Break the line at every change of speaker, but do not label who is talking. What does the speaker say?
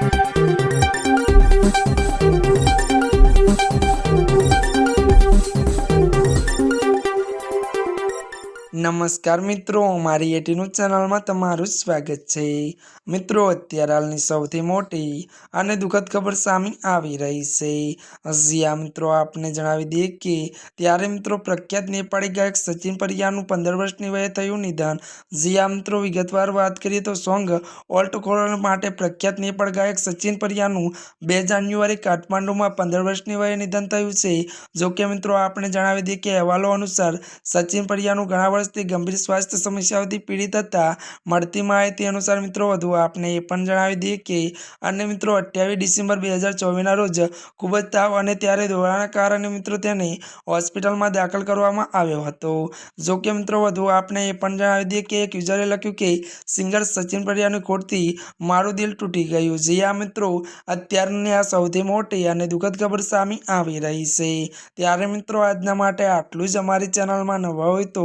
Thank you. નમસ્કાર મિત્રો, મારી એટીનું ચેનલમાં તમારું સ્વાગત છે. મિત્રો, અત્યારે હાલની સૌથી મોટી અને દુઃખદ ખબર સામે આવી રહી છે. હજી મિત્રો, આપને જણાવી દઈએ કે ત્યારે મિત્રો પ્રખ્યાત નેપાળી ગાયક સચિન પરિયાનું પંદર વર્ષની વયે થયું નિધન. જીયા મિત્રો, વિગતવાર વાત કરીએ તો સોંગ ઓલ્ટ કોરોલ માટે પ્રખ્યાત નેપાળ ગાયક સચિન પરિયાનું બે જાન્યુઆરી કાઠમાંડુમાં પંદર વર્ષની વયે નિધન થયું છે. જોકે મિત્રો આપણે જણાવી દઈએ કે અહેવાલો અનુસાર સચિન પરિયાનું ઘણા વર્ષથી ગંભીર સ્વાસ્થ્ય સમસ્યાઓથી પીડિત હતા. મળતી માહિતી અનુસાર મિત્રો, વધુ આપને એ પણ જણાવી દઈએ કે, અને મિત્રો, અઠ્યાવીસ ડિસેમ્બર બે હજાર ચોવીસના રોજ ખૂબ જ તાવ અને ત્યારે દોરાના કારણે મિત્રો તેને હોસ્પિટલમાં દાખલ કરવામાં આવ્યો હતો. જો કે મિત્રો, વધુ આપને એ પણ જણાવી દઈએ કે, એક યુઝરે લખ્યું કે, સિંગર સચિન પરિયાની ખોટથી મારું દિલ તૂટી ગયું જે આ મિત્રો, અત્યારની આ સૌથી મોટી અને દુઃખદ ખબર સામે આવી રહી છે. ત્યારે મિત્રો, આજના માટે આટલું જ. અમારી ચેનલમાં નવા હોય તો